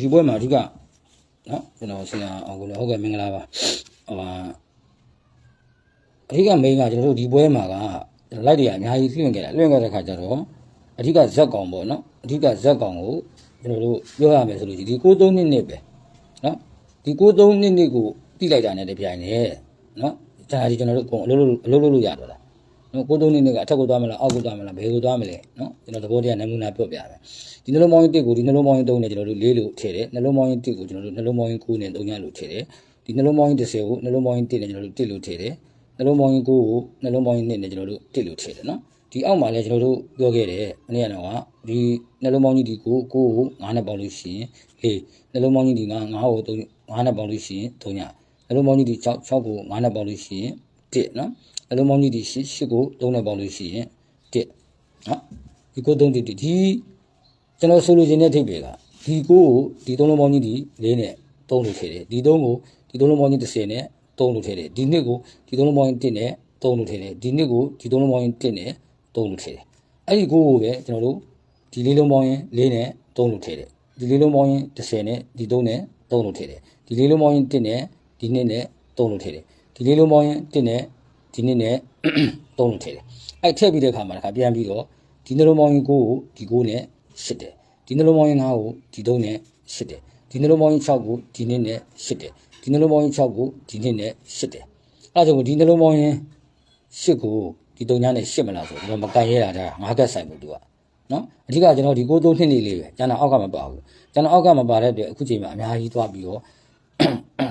ဒီပွဲမှာအဓိကနော်ကျွန်တော်ဆရာအောင်ကိုလည်းဟုတ်ကဲ့မင်္ဂလာပါဟိုဟာအဓိကမိန်းကကျွန်တော်တို့ဒီပွဲမှာကလိုက်တွေကအများကြီးလွှင့်ခဲ့တာလွှင့်ခဲ့တဲ့ခါကျတော့အဓိကဇက်ကောင်ပေါ့နော်အဓိကဇက်ကောင်ကိုကျွန်တော်တို့ပြောရမယ်ဆိုလို့ရှိရင်ဒီ63နှစ်နှစ်ပဲနော်ဒီ63နှစ်နှစ်ကိုတိလိုက်တာနဲ့တပြိုင်နက်နော်ဒါဒီကျွန်တော်တို့အကုန်အလုပ်လုပ်အလုပ်လုပ်လို့ရတော့လား နော်ကိုသုံးနေနေကအထက်ကိုသွားမလားအောက်ကိုသွားမလားဘယ်ကိုသွားမလဲနော်ကျွန်တော်သဘောတရားနမူနာပြောပြမယ်ဒီနှလုံးပေါင်းရင်တစ်ကိုဒီနှလုံးပေါင်းရင်သုံးနဲ့ကျွန်တော်တို့လေးလို့ထည့်တယ်နှလုံးပေါင်းရင်တစ်ကိုကျွန်တော်တို့နှလုံးပေါင်းရင်ကိုးနဲ့သုံးညလို့ထည့်တယ်ဒီနှလုံးပေါင်းရင်30ကိုနှလုံးပေါင်းရင်တစ်နဲ့ကျွန်တော်တို့တစ်လို့ထည့်တယ်နှလုံးပေါင်းရင်ကိုးကိုနှလုံးပေါင်းရင်နှစ်နဲ့ကျွန်တော်တို့တစ်လို့ထည့်တယ်နော်ဒီအောက်မှာလည်းကျွန်တော်တို့ပြောခဲ့တယ်အနည်းကတော့ကဒီနှလုံးပေါင်းကြီးဒီကိုကိုးကို9နဲ့ပေါင်းလို့ရှိရင်လေးနှလုံးပေါင်းကြီးဒီ9 9ကို3 9နဲ့ပေါင်းလို့ရှိရင်3ညနှလုံးပေါင်းကြီးဒီ6 6ကို9နဲ့ပေါင်းလို့ရှိရင်1နော် အလုံးပေါင်းကြီးဒီ8 8ကို3နဲ့ပေါင်းလို့ရှိရင်1နော်ဒီကို3ဒီဒီကျွန်တော်ဆိုလိုချင်တဲ့အထိပ္ပယ်ကဒီကိုကိုဒီ3လုံးပေါင်းကြီးဒီ4နဲ့3လို့ထည့်တယ်ဒီ3ကိုဒီ3လုံးပေါင်းကြီး30နဲ့3လို့ထည့်တယ်ဒီနှစ်ကိုဒီ3လုံးပေါင်းကြီး1နဲ့3လို့ထည့်တယ်ဒီနှစ်ကိုဒီ3လုံးပေါင်းကြီး1နဲ့3လို့ထည့်တယ်အဲ့ဒီကိုကိုပဲကျွန်တော်တို့ဒီလေးလုံးပေါင်းရင်4နဲ့3လို့ထည့်တယ်ဒီလေးလုံးပေါင်းရင်30နဲ့ဒီ3နဲ့3လို့ထည့်တယ်ဒီလေးလုံးပေါင်းရင်1နဲ့ဒီ2နဲ့3လို့ထည့်တယ်ဒီလေးလုံးပေါင်းရင်1နဲ့ ဒီနေ့နဲ့သုံးလို့ထည့်တယ်အဲ့ထည့်ပြီးတဲ့အခါမှာတစ်ခါပြန်ပြီးတော့ဒီနှလုံးပေါင်းရင်ကိုကိုဒီကိုနဲ့ရှစ်တယ်ဒီနှလုံးပေါင်းရင်၅ကိုဒီသုံးနဲ့ရှစ်တယ်ဒီနှလုံးပေါင်းရင်6ကိုဒီနေ့နဲ့ရှစ်တယ်ဒီနှလုံးပေါင်းရင်6ကိုဒီနေ့နဲ့ရှစ်တယ်အဲ့ဒါကြောင့်ဒီနှလုံးပေါင်းရင်ရှစ်ကိုဒီသုံးညနဲ့ရှစ်မလားဆိုတော့မကန်ရဲတာဒါငါးကက်ဆိုင်မှုတူကနော်အဓိကကျွန်တော်ဒီကိုသုံးနှစ်နှစ်လေးပဲကျန်တာအောက်ကမပါဘူးကျန်တာအောက်ကမပါတဲ့အတွက်အခုချိန်မှာအများကြီးသွားပြီးတော့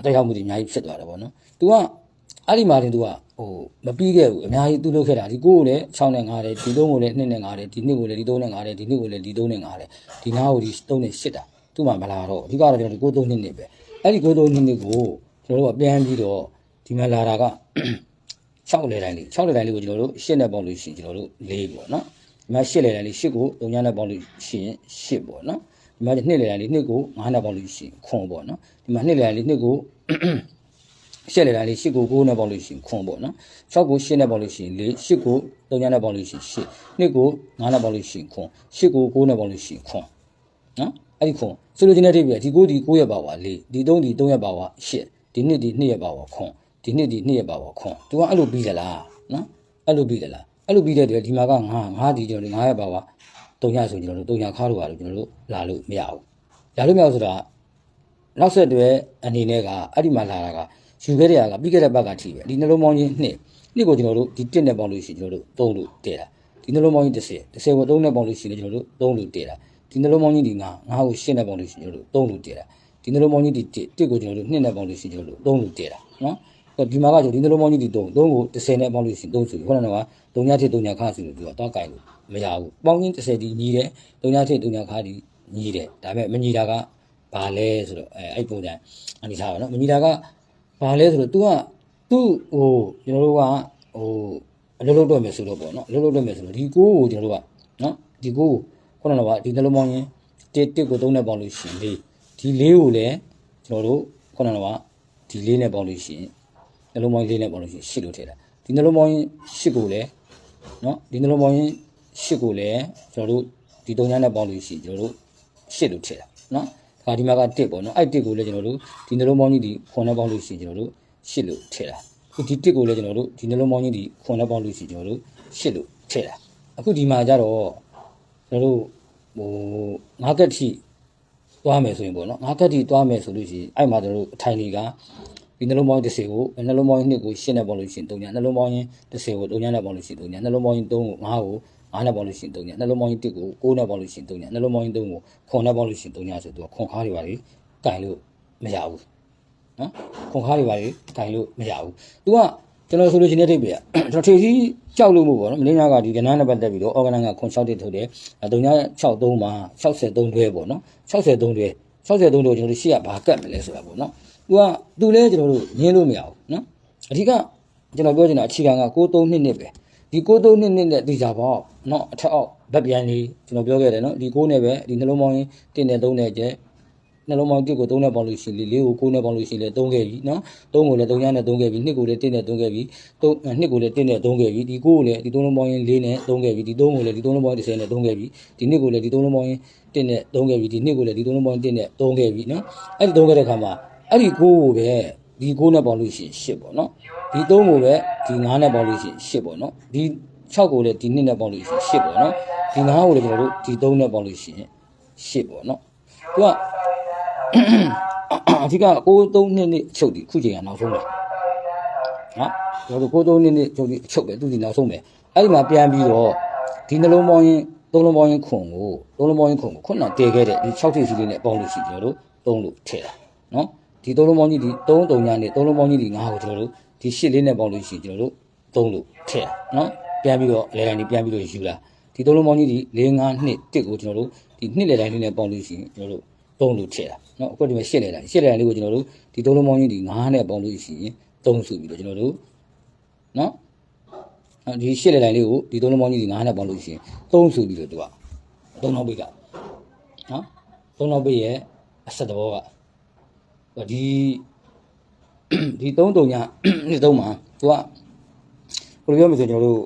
တက်ရောက်မှုတွေအများကြီးဖြစ်သွားတယ်ပေါ့နော်။ तू က အဲ့ဒီမှာတင် तू ကဟိုမပြီးခဲ့ဘူးအများကြီး तू လုပ်ခဲ့တာဒီကိုကိုလည်း6နဲ့9တယ်ဒီ3ကိုလည်း2နဲ့9တယ်ဒီ2ကိုလည်းဒီ3နဲ့9တယ်ဒီ2ကိုလည်းဒီ3နဲ့9တယ်ဒီ9ကိုဒီ3နဲ့8တာသူ့မှာမလာတော့အဓိကတော့ကျွန်တော်ဒီကို3နှစ်နှစ်ပဲအဲ့ဒီကို3နှစ်နှစ်ကိုကျွန်တော်တို့ကပြန်ပြီးတော့ဒီမှာလာတာက6လေတိုင်းလေး6လေတိုင်းလေးကိုကျွန်တော်တို့8နဲ့ပေါင်းလို့ရှိရင်ကျွန်တော်တို့4ပေါ့နော်ဒီမှာ8လေတိုင်းလေး8ကို3ညနဲ့ပေါင်းလို့ရှိရင်8ပေါ့နော်ဒီမှာ2လေတိုင်းလေး2ကို9နဲ့ပေါင်းလို့ရှိရင်ခွန်ပေါ့နော်ဒီမှာ2လေတိုင်းလေး2ကို ရှက်လေတာလေးရှစ်ကို9နဲ့ပေါင်းလို့ရှိရင်ခွန်ပေါ့နော်6ကို8နဲ့ပေါင်းလို့ရှိရင်4 8ကို3နဲ့ပေါင်းလို့ရှိရင်8နှစ်ကို9နဲ့ပေါင်းလို့ရှိရင်ခွန်8ကို9နဲ့ပေါင်းလို့ရှိရင်ခွန်နော်အဲ့ဒီခွန်ဆိုလိုချင်တဲ့တိပြဒီကိုဒီ9ရက်ပါဝါ4ဒီ3ဒီ3ရက်ပါဝါ8ဒီနှစ်ဒီ2ရက်ပါဝါခွန်ဒီနှစ်ဒီ2ရက်ပါဝါခွန်သူကအဲ့လိုပြီးသလားနော်အဲ့လိုပြီးသလားအဲ့လိုပြီးတဲ့တည်းဒီမှာက9 9ဒီကျွန်တော်9ရက်ပါဝါ3ရက်ဆိုကျွန်တော်တို့3ရက်ခါလို့ပါလို့ကျွန်တော်တို့လာလို့မရဘူးလာလို့မရဘူးဆိုတာနောက်ဆက်တွဲအနေနဲ့ကအဲ့ဒီမှာလာတာက ယူခဲ့တဲ့ဟာကပြီးခဲ့တဲ့ဘက်ကထိပဲဒီနှလုံးပေါင်းချင်းနှစ်နှစ်ကိုကျွန်တော်တို့ဒီတစ်နဲ့ပေါင်းလို့ရှိရင်ကျွန်တော်တို့သုံးလို့တည်တာဒီနှလုံးပေါင်းချင်း30 30ကိုသုံးနဲ့ပေါင်းလို့ရှိရင်ကျွန်တော်တို့သုံးလို့တည်တာဒီနှလုံးပေါင်းချင်းဒီ9 9ကို8နဲ့ပေါင်းလို့ရှိရင်ကျွန်တော်တို့သုံးလို့တည်တာဒီနှလုံးပေါင်းချင်းဒီ1 1ကိုကျွန်တော်တို့2နဲ့ပေါင်းလို့ရှိရင်ကျွန်တော်တို့သုံးလို့တည်တာနော်အဲ့ဒီမှာကကျွန်တော်ဒီနှလုံးပေါင်းချင်းဒီ3 3ကို30နဲ့ပေါင်းလို့ရှိရင်3ဆိုခုနက3ညထစ်3ညခါဆိုလို့သူကတောက်ကင်လို့မရဘူးပေါင်းချင်း30ဒီညီးတယ်3ညထစ်3ညခါဒီညီးတယ်ဒါပေမဲ့မညီတာကဘာလဲဆိုတော့အဲအဲ့ပုံစံအနေထားပါနော်မညီတာက ဘာလဲဆိုတော့ तू ကသူ့ဟိုကျွန်တော်တို့ကဟိုအလုပ်လုပ်တော့မယ်ဆိုတော့ပေါ့နော်အလုပ်လုပ်တော့မယ်ဆိုတော့ဒီကိုကိုကျွန်တော်တို့ကနော်ဒီကိုခုနကဒီနှလုံးပေါင်းရင်တစ်တစ်ကိုသုံးနဲ့ပေါင်းလို့ရှိရင်လေးဒီလေးကိုလည်းကျွန်တော်တို့ခုနကဒီလေးနဲ့ပေါင်းလို့ရှိရင်နှလုံးပေါင်းလေးနဲ့ပေါင်းလို့ရှိရင်ရှစ်လို့ထည့်တာဒီနှလုံးပေါင်းရင်ရှစ်ကိုလည်းနော်ဒီနှလုံးပေါင်းရင်ရှစ်ကိုလည်းကျွန်တော်တို့ဒီသုံးညနဲ့ပေါင်းလို့ရှိရင်ကျွန်တော်တို့ရှစ်လို့ထည့်တာနော် ဒါဒီမှာက1ပေါ့နော်အဲ့1ကိုလည်းကျွန်တော်တို့ဒီနှလုံးပေါင်းကြီးဒီခွန်နဲ့ပေါင်းလို့ရှိရင်ကျွန်တော်တို့8လို့ထည့်တာအခုဒီ1ကိုလည်းကျွန်တော်တို့ဒီနှလုံးပေါင်းကြီးဒီခွန်နဲ့ပေါင်းလို့ရှိရင်ကျွန်တော်တို့8လို့ထည့်တာအခုဒီမှာကျတော့ကျွန်တော်တို့ဟိုငါးကက်ထိသွားမယ်ဆိုရင်ပေါ့နော်ငါးကက်ထိသွားမယ်ဆိုလို့ရှိရင်အဲ့မှာကျွန်တော်တို့အထိုင်တွေကဒီနှလုံးပေါင်း30ကိုနှလုံးပေါင်း2ကို8နဲ့ပေါင်းလို့ရှိရင်3ညနှလုံးပေါင်း30ကို3ညနဲ့ပေါင်းလို့ရှိရင်3ညနှလုံးပေါင်း3ကို5ကို အားနဲ့ပေါင်းလို့ရှိရင်၃ညနှလုံးပေါင်းရင်၁ကို၉နဲ့ပေါင်းလို့ရှိရင်၃ညနှလုံးပေါင်းရင်၃ကိုခွန်နဲ့ပေါင်းလို့ရှိရင်၃ညဆိုသူကခွန်ခါးတွေပါလေကင်လို့မရဘူးနော်ခွန်ခါးတွေပါလေကင်လို့မရဘူးသူကကျွန်တော်ဆိုလို့ရှိနေတဲ့တိတ်ပဲကျွန်တော်ထေကြီးကြောက်လို့မို့ပေါ့နော်မင်းများကဒီကဏ္ဍနဲ့ပတ်သက်ပြီးတော့ organ ကခွန်6တိထုတ်တယ်၃ည63မှာ63တွဲပေါ့နော်63တွဲ63တွဲကျွန်တော်တို့ရှေ့ကဘာကတ်မလဲဆိုတာပေါ့နော်သူကသူလဲကျွန်တော်တို့ငင်းလို့မရဘူးနော်အဓိကကျွန်တော်ပြောချင်တာအခြေခံက6 3နှစ်နှစ်ပဲ ဒီ63နှစ်နှစ်နဲ့သိကြပါဦးနော်အထက်အောက်ဗက်ပြန်လေးကျွန်တော်ပြောခဲ့တယ်နော်ဒီ6နဲ့ပဲဒီနှလုံးပေါင်းရင်း1နဲ့3နဲ့ကျဲနှလုံးပေါင်း1ကို3နဲ့ပေါင်းလို့ရှိရင်4ကို9နဲ့ပေါင်းလို့ရှိရင်လည်း3ခဲ့ပြီနော်3ကိုလည်း3နဲ့3ခဲ့ပြီ2ကိုလည်း1နဲ့3ခဲ့ပြီ3 2ကိုလည်း1နဲ့3ခဲ့ပြီဒီ9ကိုလည်းဒီ3လုံးပေါင်းရင်4နဲ့3ခဲ့ပြီဒီ3ကိုလည်းဒီ3လုံးပေါင်း10နဲ့3ခဲ့ပြီဒီ2ကိုလည်းဒီ3လုံးပေါင်းရင်1နဲ့3ခဲ့ပြီဒီ2ကိုလည်းဒီ3လုံးပေါင်း1နဲ့3ခဲ့ပြီနော်အဲ့ဒီ3ခဲ့တဲ့ခါမှာအဲ့ဒီ9ကိုပဲ ဒီ9နဲ့ပေါင်းလို့ရှိရင်10ပေါ့နော်ဒီ3ကိုပဲဒီ9နဲ့ပေါင်းလို့ရှိရင်10ပေါ့နော်ဒီ6ကိုလည်းဒီ2နဲ့ပေါင်းလို့ရှိရင်10ပေါ့နော်ဒီ9ကိုလည်းကျွန်တော်တို့ဒီ3နဲ့ပေါင်းလို့ရှိရင်10ပေါ့နော်သူကအဓိက6-3နှစ်နှစ်ချုပ်ဒီခုချိန်ကနောက်ဆုံးပဲနော်ကျွန်တော်တို့6-3နှစ်နှစ်ချုပ်ဒီအချုပ်ပဲသူဒီနောက်ဆုံးပဲအဲ့ဒီမှာပြန်ပြီးတော့ဒီနှလုံးပေါင်းရင်သုံးလုံးပေါင်းရင်ခွန်ကိုသုံးလုံးပေါင်းရင်ခွန်ကိုခုနတည်ခဲ့တဲ့ဒီ6ထိပ်စီလေးနဲ့ပေါင်းလို့ရှိကျွန်တော်တို့သုံးလို့ထည့်တာနော် ဒီသုံးလုံးပေါင်းကြီးဒီ3 3ညနဲ့သုံးလုံးပေါင်းကြီးဒီ9ကိုကျွန်တော်တို့ဒီ8လေးနဲ့ပေါင်းလို့ရှိကျွန်တော်တို့သုံးလို့ထည့်တာနော်ပြန်ပြီးတော့လေတိုင်းပြန်ပြီးတော့ယူလာဒီသုံးလုံးပေါင်းကြီးဒီ4 5 2 1ကိုကျွန်တော်တို့ဒီနှစ်လေတိုင်းလေးနဲ့ပေါင်းလို့ရှိရင်ကျွန်တော်တို့သုံးလို့ထည့်တာနော်အခုဒီမှာ8လေတိုင်း8လေတိုင်းလေးကိုကျွန်တော်တို့ဒီသုံးလုံးပေါင်းကြီးဒီ9နဲ့ပေါင်းလို့ရှိရင်သုံးစုပြီးတော့ကျွန်တော်တို့နော်အဲ့ဒီရှစ်လေတိုင်းလေးကိုဒီသုံးလုံးပေါင်းကြီးဒီ9နဲ့ပေါင်းလို့ရှိရင်သုံးစုပြီးတော့သူကသုံးနောက်ပိတ်ကနော်သုံးနောက်ပိတ်ရဲ့အဆက်သဘောက ဒီဒီ3တုံညာနှစ်သုံးမှာသူကဘယ်လိုပြောမလဲဆိုကျွန်တော်တို့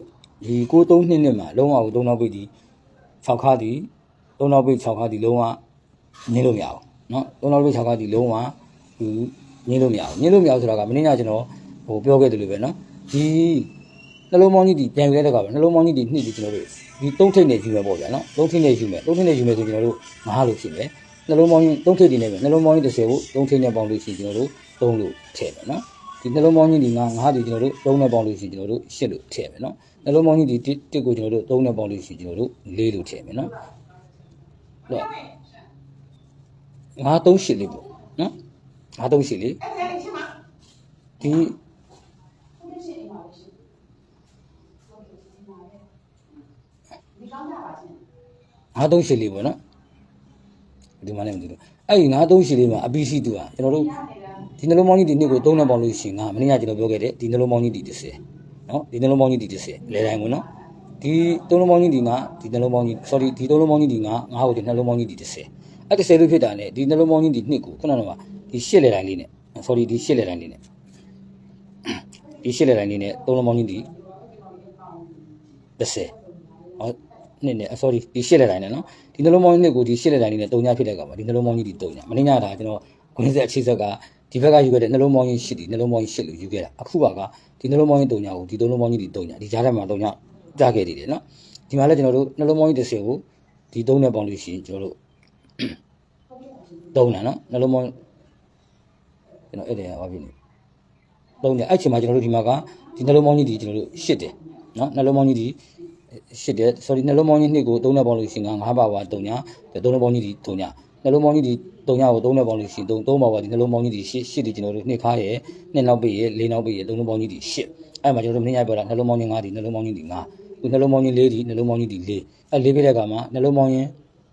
ဒီ6 3နှစ်နှစ်မှာလုံးဝ3နောက်ပိတ်ဒီ6ခါဒီ3နောက်ပိတ်6ခါဒီလုံးဝညင်းလို့မရဘူးเนาะ3နောက်ပိတ်6ခါဒီလုံးဝသူညင်းလို့မရဘူးညင်းလို့မရဘူးဆိုတာကမင်းကကျွန်တော်ဟိုပြောခဲ့တယ်လို့ပဲเนาะဒီနှလုံးပေါင်းကြီးဒီပြန်ခဲ့တဲ့ကပါနှလုံးပေါင်းကြီးဒီနှစ်ဒီကျွန်တော်တို့ဒီသုံးထိပ်နဲ့ယူမယ်ပေါ့ဗျာเนาะသုံးထိပ်နဲ့ယူမယ်သုံးထိပ်နဲ့ယူမယ်ဆိုကျွန်တော်တို့ငါးလို့ရှိမယ် နှလုံးပေါင်းကြီး၃ထိပ်တင်နေပဲနှလုံးပေါင်းကြီး30ကို၃ထိပ်နဲ့ပေါင်းလို့ရှိရင်ကျွန်တော်တို့3လို့ထည့်မယ်နော်ဒီနှလုံးပေါင်းကြီးဒီငါးငါးဒီကျွန်တော်တို့၃နဲ့ပေါင်းလို့ရှိရင်ကျွန်တော်တို့၈လို့ထည့်မယ်နော်နှလုံးပေါင်းကြီးဒီ1ကိုကျွန်တော်တို့၃နဲ့ပေါင်းလို့ရှိရင်ကျွန်တော်တို့၄လို့ထည့်မယ်နော်တော့ငါး၃၈လေးပေါ့နော်ငါး၃၈လေးဒီငါး၃၈လေးပေါ့နော် ဒီမှာလည်းမသိဘူးအဲ့ဒီငါးသုံးရှစ်လေးမှာအပီစီတူอ่ะကျွန်တော်တို့ဒီနှလုံးပေါင်းကြီးဒီနှစ်ကိုသုံးနဲ့ပေါင်းလို့ရှိရင်ငါမနေ့ကကျွန်တော်ပြောခဲ့တဲ့ဒီနှလုံးပေါင်းကြီးဒီ30နော်ဒီနှလုံးပေါင်းကြီးဒီ30လဲတိုင်းကိုနော်ဒီသုံးလုံးပေါင်းကြီးဒီငါဒီနှလုံးပေါင်းကြီး sorry ဒီသုံးလုံးပေါင်းကြီးဒီငါငါ့ကိုဒီနှလုံးပေါင်းကြီးဒီ30အဲ့ဒီ30လို့ဖြစ်တာ ਨੇ ဒီနှလုံးပေါင်းကြီးဒီနှစ်ကိုခုနကတော့ဒီရှစ်လဲတိုင်းလေးနဲ့ sorry ဒီရှစ်လဲတိုင်းလေးနဲ့ဒီရှစ်လဲတိုင်းလေးနဲ့သုံးလုံးပေါင်းကြီးဒီ30ဟော နှစ်နဲ့ sorry ဒီရှစ်လက်တိုင်းနဲ့နော်ဒီနှလုံးပေါင်းနှစ်ကိုဒီရှစ်လက်တိုင်းနဲ့တုံညာဖြစ်တဲ့ကောင်ပါဒီနှလုံးပေါင်းကြီးဒီတုံညာမင်းညာဒါကျွန်တော်ခွင်းဆက်အခြေဆက်ကဒီဘက်ကယူခဲ့တဲ့နှလုံးပေါင်းကြီးရှစ်ဒီနှလုံးပေါင်းကြီးရှစ်လို့ယူခဲ့တာအခုပါကဒီနှလုံးပေါင်းကြီးတုံညာကိုဒီသုံးလုံးပေါင်းကြီးဒီတုံညာဒီကြားထဲမှာတုံညာကြားခဲ့နေတယ်နော်ဒီမှာလည်းကျွန်တော်တို့နှလုံးပေါင်းကြီး30ကိုဒီသုံးနဲ့ပေါင်းလို့ရှိရင်ကျွန်တော်တို့သုံးတာနော်နှလုံးပေါင်းကျွန်တော်အဲ့ဒါဟောပြနေသုံးတယ်အဲ့ချိန်မှာကျွန်တော်တို့ဒီမှာကဒီနှလုံးပေါင်းကြီးဒီကျွန်တော်တို့ရှစ်တယ်နော်နှလုံးပေါင်းကြီးဒီ ရှစ်တယ် sorry နှလုံးပေါင်းကြီးနှစ်ကိုသုံးနဲ့ပေါင်းလို့ရှိရင်ငါးပါးပါတုံညာသုံးလုံးပေါင်းကြီးဒီတုံညာနှလုံးပေါင်းကြီးဒီတုံညာကိုသုံးနဲ့ပေါင်းလို့ရှိရင်သုံးသုံးပါးပါဒီနှလုံးပေါင်းကြီးဒီရှစ်ရှစ်ဒီကျွန်တော်တို့နှစ်ခါရဲ့နှစ်နောက်ပိတ်ရဲ့လေးနောက်ပိတ်ရဲ့သုံးလုံးပေါင်းကြီးဒီရှစ်အဲ့မှာကျွန်တော်တို့မင်းညာပြောတာနှလုံးပေါင်းကြီးငါးဒီနှလုံးပေါင်းကြီးဒီငါးခုနှလုံးပေါင်းကြီးလေးဒီနှလုံးပေါင်းကြီးဒီလေးအဲ့လေးပြတဲ့အခါမှာနှလုံးပေါင်းရင်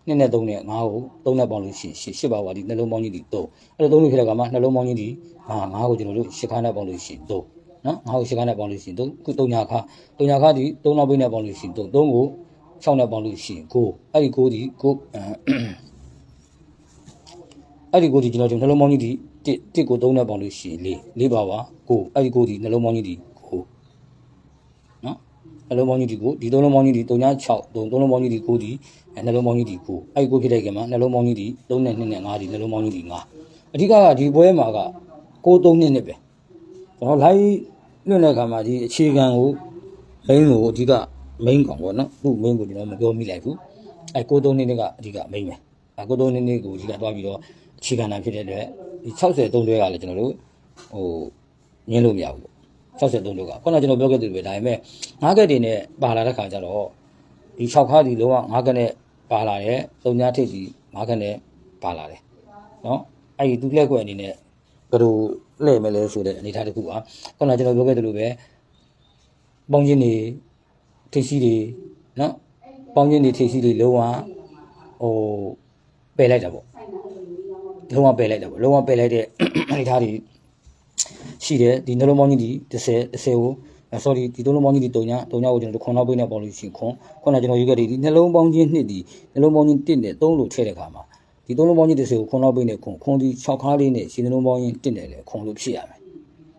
နှစ်နဲ့သုံးနဲ့ငါးကိုသုံးနဲ့ပေါင်းလို့ရှိရင်ရှစ်ရှစ်ပါးပါဒီနှလုံးပေါင်းကြီးဒီသုံးအဲ့လိုသုံးလို့ဖြစ်တဲ့အခါမှာနှလုံးပေါင်းကြီးဒီငါးငါးကိုကျွန်တော်တို့ရှစ်ခါနဲ့ပေါင်းလို့ရှိရင်သုံး နော်ငါ့ကိုရှစ်ခါနဲ့ပေါင်းလို့ရှိရင်သုံးခုသုံးညာခါသုံးညာခါဒီသုံးနောက်ပိတ်နဲ့ပေါင်းလို့ရှိရင်သုံးသုံးကို6နဲ့ပေါင်းလို့ရှိရင်ကိုအဲ့ဒီကိုဒီကိုအဲ့ဒီကိုဒီကျွန်တော်တို့နှလုံးပေါင်းကြီးဒီတစ်တစ်ကို3နဲ့ပေါင်းလို့ရှိရင်၄၄ပါပါကိုအဲ့ဒီကိုဒီနှလုံးပေါင်းကြီးဒီကိုနော်နှလုံးပေါင်းကြီးဒီကိုဒီသုံးလုံးပေါင်းကြီးဒီ3ည6သုံးသုံးလုံးပေါင်းကြီးဒီကိုဒီနှလုံးပေါင်းကြီးဒီကိုအဲ့ဒီကိုဖြစ်တဲ့ကမှာနှလုံးပေါင်းကြီးဒီ3နဲ့2နဲ့5ဒီနှလုံးပေါင်းကြီးဒီ5အဓိကကဒီပွဲမှာကကို3နှစ်နှစ်ပဲ ကျွန်တော်လိုက်လွတ်တဲ့အခါမှာဒီအခြေခံကို main ကိုအဓိက main ကောင်ပေါ့နော်သူ့ main ကိုကျွန်တော်မပြောမိလိုက်ဘူးအဲကိုသုံးနေနေကအဓိက main ပဲအဲကိုသုံးနေနေကိုအဓိကတွားပြီးတော့အခြေခံတာဖြစ်တဲ့အတွက်ဒီ60သုံးတွဲကလည်းကျွန်တော်တို့ဟိုညင်းလို့မရဘူး60သုံးတွဲကခုနကကျွန်တော်ပြောခဲ့သလိုပဲဒါပေမဲ့ငါးကက်တွေနဲ့ပါလာတဲ့ခါကျတော့ဒီ6ခါးဒီလုံးဝငါးကက်နဲ့ပါလာတယ်သုံးညာထိပ်စီငါးကက်နဲ့ပါလာတယ်နော်အဲ့ဒီသူလက်ကွက်အနေနဲ့ ဘယ်လိုလှည့်မလဲဆိုတဲ့အနေအထားတစ်ခုပါခုနကကျွန်တော်ပြောခဲ့သလိုပဲပေါင်းချင်းနေထိပ်စီးတွေနော်ပေါင်းချင်းတွေထိပ်စီးတွေလုံးဝဟိုပယ်လိုက်တာပေါ့လုံးဝပယ်လိုက်တာပေါ့လုံးဝပယ်လိုက်တဲ့အနေထားတွေရှိတယ်ဒီနှလုံးပေါင်းကြီးဒီ30 30ကို sorry ဒီနှလုံးပေါင်းကြီးဒီ3ည3ညကိုကျွန်တော်တို့ခွန်နောက်ပိတ်နဲ့ပေါင်းလို့ရှိရင်ခွန်ခုနကကျွန်တော်ယူခဲ့တယ်ဒီနှလုံးပေါင်းချင်းနှစ်ဒီနှလုံးပေါင်းချင်း1နဲ့3လို့ထည့်တဲ့ခါမှာ ဒီဒီသုံးလုံးပေါင်းကြီးတစ်ဆယ်ကိုခွန်တော့ပေးနေခွန်ခွန်ဒီ6ခါလေးနဲ့ရှင်းနှလုံးပေါင်းရင်တစ်နေလေခွန်လို့ဖြစ်ရမယ်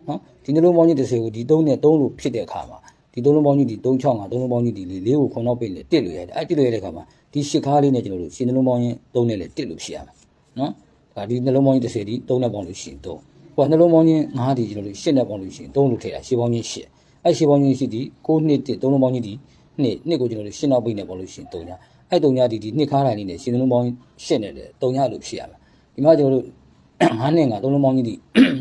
နော်ဒီနှလုံးပေါင်းကြီးတစ်ဆယ်ကိုဒီ3နဲ့3လို့ဖြစ်တဲ့အခါမှာဒီသုံးလုံးပေါင်းကြီးဒီ365သုံးလုံးပေါင်းကြီးဒီလေးလေးကိုခွန်တော့ပေးနေတစ်လို့ရတယ်အဲ့တစ်လို့ရတဲ့အခါမှာဒီ8ခါလေးနဲ့ကျွန်တော်တို့ရှင်းနှလုံးပေါင်းရင်3နဲ့လေတစ်လို့ဖြစ်ရမယ်နော်ဒါဒီနှလုံးပေါင်းကြီးတစ်ဆယ်ဒီ3နဲ့ပေါင်းလို့ရှိရင်3ဟိုနှလုံးပေါင်းချင်း9ဒီကျွန်တော်တို့8နဲ့ပေါင်းလို့ရှိရင်3လို့ထည့်တာရှင်းပေါင်းချင်း8အဲ့ရှင်းပေါင်းချင်းရှိဒီ6နှစ်တစ်သုံးလုံးပေါင်းကြီးဒီနှစ်နှစ်ကိုကျွန်တော်တို့ရှင်းတော့ပေးနေပေါင်းလို့ရှိရင်3ည အဲ့3ညဒီဒီနှစ်ခါတိုင်းလေးနဲ့ရှင်းနှလုံးပေါင်း8နဲ့လေ3ညလို့ဖြစ်ရမယ်ဒီမှာကျွန်တော်တို့ငါးနှစ်ကသုံးလုံးပေါင်းကြီးဒီ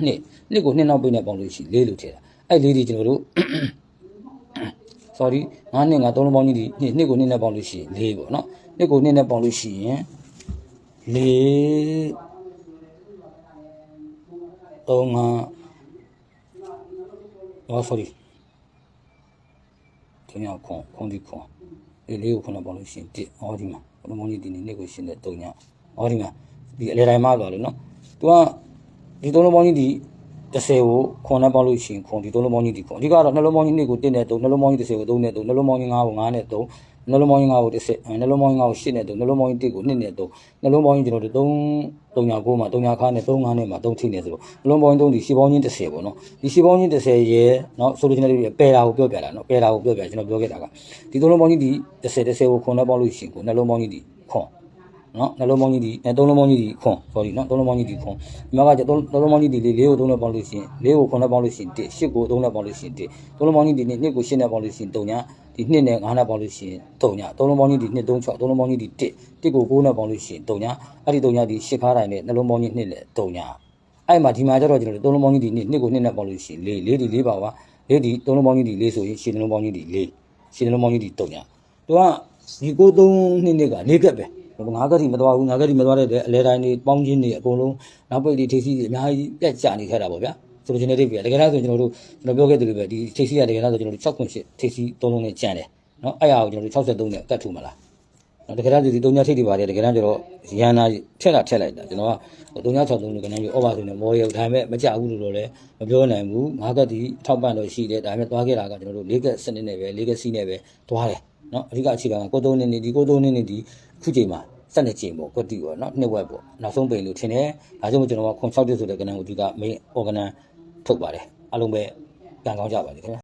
နှစ်နှစ်ကိုနှစ်နောက်ပိတ်နဲ့ပေါင်းလို့ရှိလေးလို့ထည့်တာအဲ့လေးဒီကျွန်တော်တို့ sorry ငါးနှစ်ကသုံးလုံးပေါင်းကြီးဒီနှစ်နှစ်ကိုနှစ်နဲ့ပေါင်းလို့ရှိရင်လေးပေါ့နော်နှစ်ကိုနှစ်နဲ့ပေါင်းလို့ရှိရင်လေးသုံးငါဟော sorry ဒီညခွန်ခွန်ဒီခွန် ဒီလေးကိုခွန်နဲ့ပေါင်းလို့ရှိရင်တစ်ဟောဒီမှာသုံးလုံးပေါင်းကြီးဒီနှစ်ကိုရှင်းတဲ့၃ညဟောဒီမှာဒီအလေတိုင်းမှာသွားလို့နော်သူကဒီသုံးလုံးပေါင်းကြီးဒီ30ကိုခွန်နဲ့ပေါက်လို့ရှိရင်ခွန်ဒီသုံးလုံးပေါင်းကြီးဒီခွန်အဓိကတော့နှလုံးပေါင်းကြီး2ကို1နဲ့3နှလုံးပေါင်းကြီး30ကို3နဲ့3နှလုံးပေါင်းကြီး5ကို5နဲ့3 နှလုံးပေါင်းရင်း9ကိုတစ်ဆက်နှလုံးပေါင်းရင်း9ကို10နဲ့တော့နှလုံးပေါင်းရင်း1ကို2နဲ့တော့နှလုံးပေါင်းရင်းကျွန်တော်တို့3 39မှာ3ညာခါနဲ့3 9နဲ့မှာ3ထိနေဆိုတော့နှလုံးပေါင်း3ဒီ10ပေါင်းရင်း10ပေါ့နော်ဒီ10ပေါင်းရင်း10ရဲ့နော်ဆိုလိုချင်တဲ့လေးပယ်တာကိုပြောပြတာနော်ပယ်တာကိုပြောပြကျွန်တော်ပြောခဲ့တာကဒီနှလုံးပေါင်းရင်းဒီ10 10ကိုခွန်နဲ့ပေါင်းလို့ရှိရင်ကိုနှလုံးပေါင်းရင်းဒီခွန်နော်နှလုံးပေါင်းကြီးဒီအဲသုံးလုံးပေါင်းကြီးဒီခွန် sorry နော်သုံးလုံးပေါင်းကြီးဒီခွန်ဒီမှာကကျွန်တော်သုံးလုံးပေါင်းကြီးဒီလေးလေးကိုသုံးလုံးပေါင်းလို့ရှိရင်လေးကိုခွန်နဲ့ပေါင်းလို့ရှိရင်1ရှစ်ကိုသုံးနဲ့ပေါင်းလို့ရှိရင်1သုံးလုံးပေါင်းကြီးဒီနဲ့နှစ်ကိုရှစ်နဲ့ပေါင်းလို့ရှိရင်3ညာ ဒီနှစ်နဲ့ငါးနဲ့ပေါင်းလို့ရှိရင်တုံညာသုံးလုံးပေါင်းကြီးဒီနှစ်သုံး6သုံးလုံးပေါင်းကြီးဒီတစ်တစ်ကိုကိုးနဲ့ပေါင်းလို့ရှိရင်တုံညာအဲ့ဒီတုံညာဒီရှစ်ခါတိုင်းနဲ့နှလုံးပေါင်းကြီးနှစ်နဲ့တုံညာအဲ့မှာဒီမှာကျတော့ကျွန်တော်တို့သုံးလုံးပေါင်းကြီးဒီနှစ်နှစ်ကိုနှစ်နဲ့ပေါင်းလို့ရှိရင်လေးလေးဒီလေးပါပါလေးဒီသုံးလုံးပေါင်းကြီးဒီလေးဆိုရင်ရှစ်နှလုံးပေါင်းကြီးဒီလေးရှစ်နှလုံးပေါင်းကြီးဒီတုံညာသူကဒီကိုသုံးနှစ်နှစ်ကလေးကက်ပဲငါးကတိမသွားဘူးငါးကတိမသွားတဲ့အလဲတိုင်းတွေပေါင်းချင်းတွေအကုန်လုံးနောက်ပိတ်တွေထိပ်စီးတွေအများကြီးပြက်ကြနေခဲ့တာပေါ့ဗျာ ဆိုလိုချင်တဲ့တိတ်ပြတကယ်တော့ဆိုကျွန်တော်တို့ကျွန်တော်ပြောခဲ့သလိုပဲဒီထိပ်စီးကတကယ်တော့ဆိုကျွန်တော်တို့6ခွန်8ထိပ်စီး3လုံးနဲ့ကျန်တယ်နော်အဲ့ဟာကိုကျွန်တော်တို့63နဲ့ကတ်ထူမလားနော်တကယ်တော့ဒီ3ညထိပ်တွေပါတယ်တကယ်တော့ကျွန်တော်ရန်နာထက်လာထက်လိုက်တာကျွန်တော်က3ည63လို့ကနန်းကြီးအော်ပါဆိုနေမော်ရုပ်ဒါပေမဲ့မကြဘူးလို့တော့လည်းမပြောနိုင်ဘူးငါးကတိထောက်ပံ့တော့ရှိတယ်ဒါပေမဲ့သွားခဲ့တာကကျွန်တော်တို့၄ကက်စနစ်နဲ့ပဲ၄ကက်စီးနဲ့ပဲသွားတယ်နော်အဓိကအခြေခံကကိုသုံးနေနေဒီကိုသုံးနေနေဒီအခုချိန်မှာစက်နှစ်ချိန်ပေါ့ကွက်တီပေါ့နော်နှစ်ဝက်ပေါ့နောက်ဆုံးပိန်လို့ထင်တယ်ဒါကြောင့်မို့ကျွန်တော်ကခွန်6တက်ဆိုတဲ့ကဏ္ဍကိုဒီက main organ ထုတ်ပါတယ်အားလုံးပဲကံကောင်းကြပါလိမ့်ခင်ဗျာ